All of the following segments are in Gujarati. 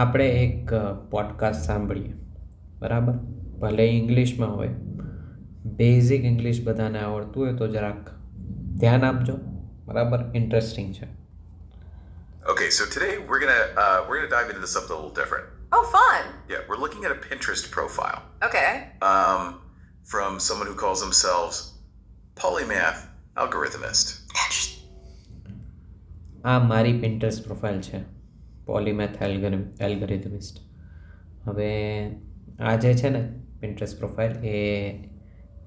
આપણે એક પોડકાસ્ટ સાંભળીએ બરાબર ભલે ઇંગ્લિશમાં હોય બેઝિક ઇંગ્લિશ બધાને આવડતું હોય તો જરાક ધ્યાન આપજો બરાબર ઇન્ટરેસ્ટિંગ છે Okay, so today we're gonna uh, we're gonna dive into something a little different. Oh, fun. Yeah, we're looking at a Pinterest profile Okay. um, from someone who calls themselves polymath algorithmist. આ મારી પિન્ટરેસ્ટ પ્રોફાઇલ છે પોલીમેથ એલ્ગોરિધમિસ્ટ. હવે આ જે છે ને પિન્ટરેસ્ટ પ્રોફાઇલ એ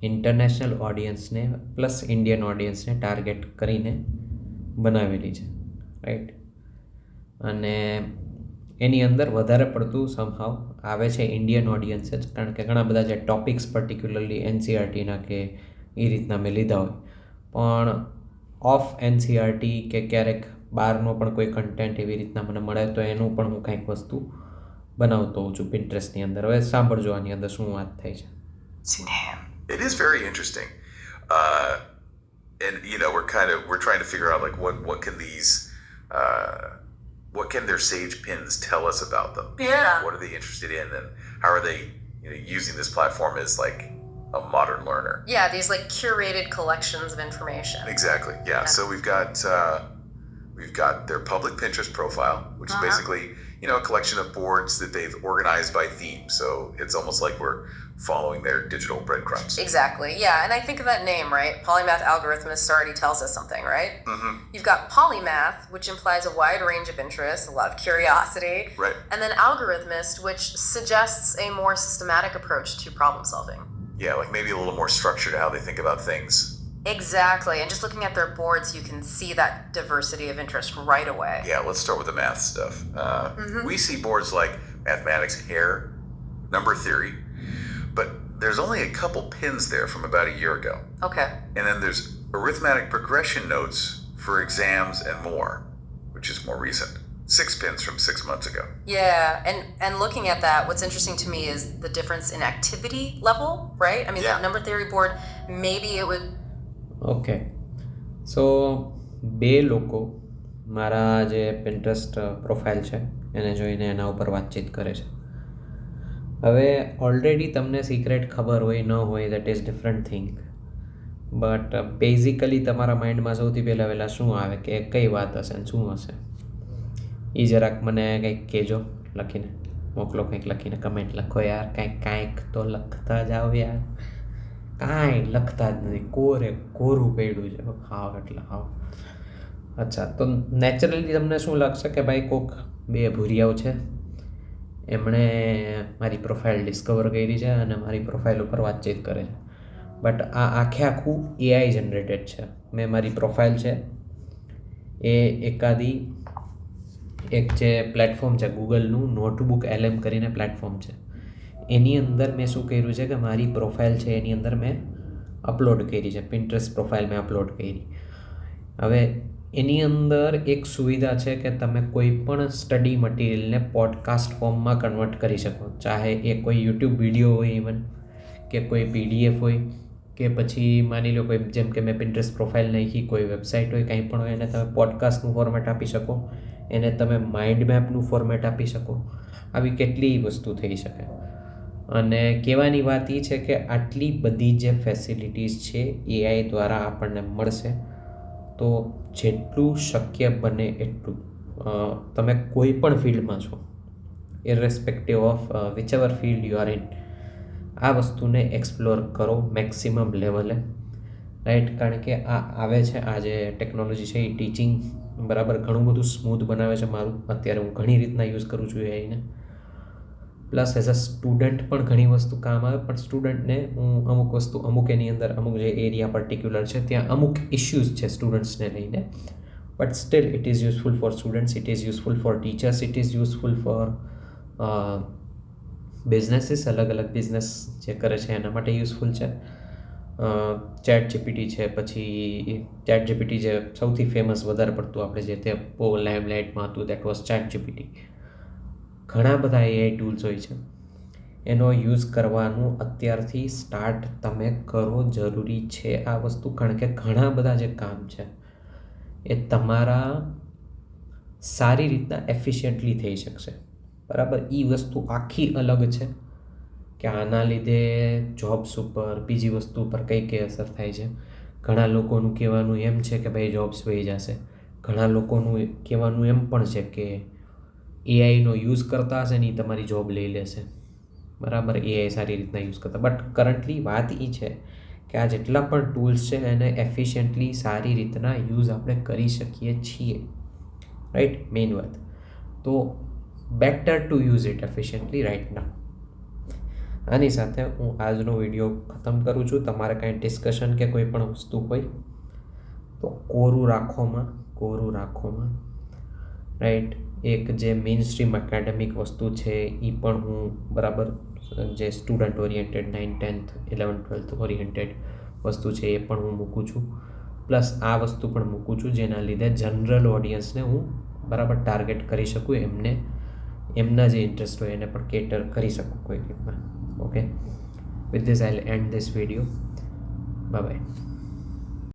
ઇન્ટરનેશનલ ઓડિયન્સને પ્લસ ઇન્ડિયન ઓડિયન્સને ટાર્ગેટ કરીને બનાવેલી છે રાઈટ અને એની અંદર વધારે પડતું સમહાવ આવે છે ઇન્ડિયન ઓડિયન્સ જ, કારણ કે ઘણા બધા જે ટોપિક્સ પર્ટિક્યુલરલી એનસીઆરટીના કે એ રીતના મેં લીધા હોય. પણ ઓફ એનસીઆરટી કે ક્યારેક બહારનો પણ કોઈ કન્ટેન્ટ એવી રીતના મને મળે તો એનું પણ હું કંઈક વસ્તુ બનાવતો હોઉં છું પિન્ટરેસ્ટની અંદર હવે સાંભળજો આની અંદર શું વાત થાય છે It is very interesting, uh, and you know we're kind of we're trying to figure out like what what can these uh, what can their sage pins tell us about them? Yeah. What are they interested in, and how are they you know, using this platform as like a modern learner? Yeah, these like curated collections of information. Exactly. Yeah. Yeah. So we've got uh, we've got their public Pinterest profile, which Uh-huh. is basically you know a collection of boards that they've organized by theme. So it's almost like we're following their digital breadcrumbs. Exactly. Yeah, and I think of that name, right? Polymath algorithmist already tells us something, right? Mm-hmm. You've got polymath, which implies a wide range of interests, a lot of curiosity, Right. and then algorithmist, which suggests a more systematic approach to problem solving. Yeah, like maybe a little more structure to how they think about things. Exactly. And just looking at their boards, you can see that diversity of interest right away. Yeah. Let's start with the math stuff. Uh, Mhm. We see boards like mathematics, hair, number theory, but there's only a couple pins there from about a year ago. Okay. And then there's arithmetic progression notes for exams and more, which is more recent. Six pins from six months ago. Yeah, and and looking at that, what's interesting to me is the difference in activity level, right? I mean, Yeah. that number theory board, maybe it would. Okay, so બે લોકો મારા જે પિન્ટરેસ્ટ પ્રોફાઇલ છે એને જોઈને એના ઉપર વાતચીત કરે છે હવે ઓલરેડી તમને સિક્રેટ ખબર હોય ન હોય that is different thing but basically તમારા માઇન્ડમાં સૌથી પહેલાં પહેલાં શું આવે કે કઈ વાત હશે ને શું હશે એ જરાક મને કંઈક કહેજો, લખીને. મોકલો કંઈક લખીને કમેન્ટ લખો યાર, કાંઈક કાંઈક તો લખતા જાઓ યાર. કાંઈ લખતા જ નથી. કોરે કોરું પડ્યું છે. હાવ એટલે હાવ. અચ્છા, તો નેચરલી તમને શું લાગશે કે ભાઈ કોક બે ભૂરિયાઓ છે? એમણે મારી પ્રોફાઇલ ડિસ્કવર કરી છે અને મારી પ્રોફાઇલ ઉપર વાતચીત કરે છે. બટ આ આખે આખું એઆઈ જનરેટેડ છે. મેં મારી પ્રોફાઇલ છે એ એકાદી એક જે પ્લેટફોર્મ છે ગૂગલનું નોટબુક એલએમ કરીને પ્લેટફોર્મ છે. એની અંદર મેં શું કર્યું છે કે મારી પ્રોફાઇલ છે, એની અંદર મેં અપલોડ કરી છે. પિન્ટરેસ્ટ પ્રોફાઇલ મેં અપલોડ કરી. હવે એની અંદર એક સુવિધા છે કે તમે કોઈ પણ સ્ટડી મટીરિયલને પોડકાસ્ટ ફોર્મમાં કન્વર્ટ કરી શકો. ચાહે એ કોઈ યુટ્યુબ વીડિયો હોય ઇવન કે કોઈ પીડીએફ હોય. કે પછી માની લો કોઈ જેમ કે મેં પિન્ટરેસ્ટ પ્રોફાઇલ નાખી, કોઈ વેબસાઇટ હોય, કંઈ પણ હોય, એને તમે પોડકાસ્ટનું ફોર્મેટ આપી શકો. એને તમે માઇન્ડ મેપનું ફોર્મેટ આપી શકો. આવી કેટલી વસ્તુ થઈ શકે. અને કહેવાની વાત એ છે કે આટલી બધી જે ફેસિલિટીઝ છે એઆઈ દ્વારા આપણને મળશે. તો જેટલું શક્ય બને એટલું. તમે કોઈ પણ ફિલ્ડમાં છો irrespective of whichever field you are in આ વસ્તુને એક્સપ્લોર કરો મેક્સિમમ લેવલે રાઈટ કારણ કે આ આવે છે, આ જે ટેકનોલોજી છે, એ ટીચિંગ બરાબર ઘણું બધું સ્મૂથ બનાવે છે મારું. અત્યારે હું ઘણી રીતના યુઝ કરું છું એને પ્લસ એઝ અ સ્ટુડન્ટ પણ ઘણી વસ્તુ કામ આવે, પણ સ્ટુડન્ટને હું અમુક વસ્તુ, અમુક એની અંદર, અમુક જે એરિયા પર્ટિક્યુલર છે, ત્યાં અમુક ઇશ્યુઝ છે સ્ટુડન્ટ્સને લઈને. But still it is useful for students it is useful for teachers it is useful for businesses અલગ અલગ બિઝનેસ જે કરે છે એના માટે યુઝફુલ છે. ચેટ જીપીટી છે, પછી ચેટ જીપીટી જે સૌથી ફેમસ વધારે પડતું આપણે જે તે બહુ લાઈમ લાઇટમાં હતું દેટ વોઝ ચેટ જીપીટી ઘણા બધા એઆઈ ટૂલ્સ હોય છે. એનો યુઝ કરવાનું અત્યારથી સ્ટાર્ટ તમે કરો જરૂરી છે આ વસ્તુ, કારણ કે ઘણા બધા જે કામ છે, એ તમારા સારી રીતના એફિશિયન્ટલી થઈ શકશે. બરાબર? એ વસ્તુ આખી અલગ છે કે આના લીધે જોબ્સ ઉપર, બીજી વસ્તુ ઉપર કઈ કઈ અસર થાય છે? ઘણા લોકોનું કહેવાનું એમ છે કે ભાઈ જોબ્સ વહી જશે. ઘણા લોકોનું કહેવાનું એમ પણ છે કે એઆઈનો યુઝ કરતા હશે ને એ તમારી જોબ લઈ લેશે. બરાબર? એઆઈ સારી રીતના યુઝ કરતા. બટ કરન્ટલી વાત એ છે કે આ જેટલા પણ ટૂલ્સ છે એને એફિશિયન્ટલી સારી રીતના યુઝ આપણે કરી શકીએ છીએ. રાઈટ મેઇન વાત. તો better to use it efficiently right ના આની સાથે હું આજનો વીડિયો ખતમ કરું છું. તમારે કાંઈ ડિસ્કશન કે કોઈ પણ વસ્તુ હોય, તો કોરું રાખોમાં કોરું રાખોમાં. રાઈટ એક જે મેઇન સ્ટ્રીમ એકેડેમિક વસ્તુ છે એ પણ હું બરાબર, જે student oriented nine tenth eleven twelfth oriented વસ્તુ છે, એ પણ હું મૂકું છું. પ્લસ આ વસ્તુ પણ મૂકું છું, જેના લીધે જનરલ ઓડિયન્સને હું બરાબર ટાર્ગેટ કરી શકું એમને એમના જે ઇન્ટરેસ્ટ હોય એને પણ કેટર કરી શકું કોઈ રીતના. Okay with this I end this video bye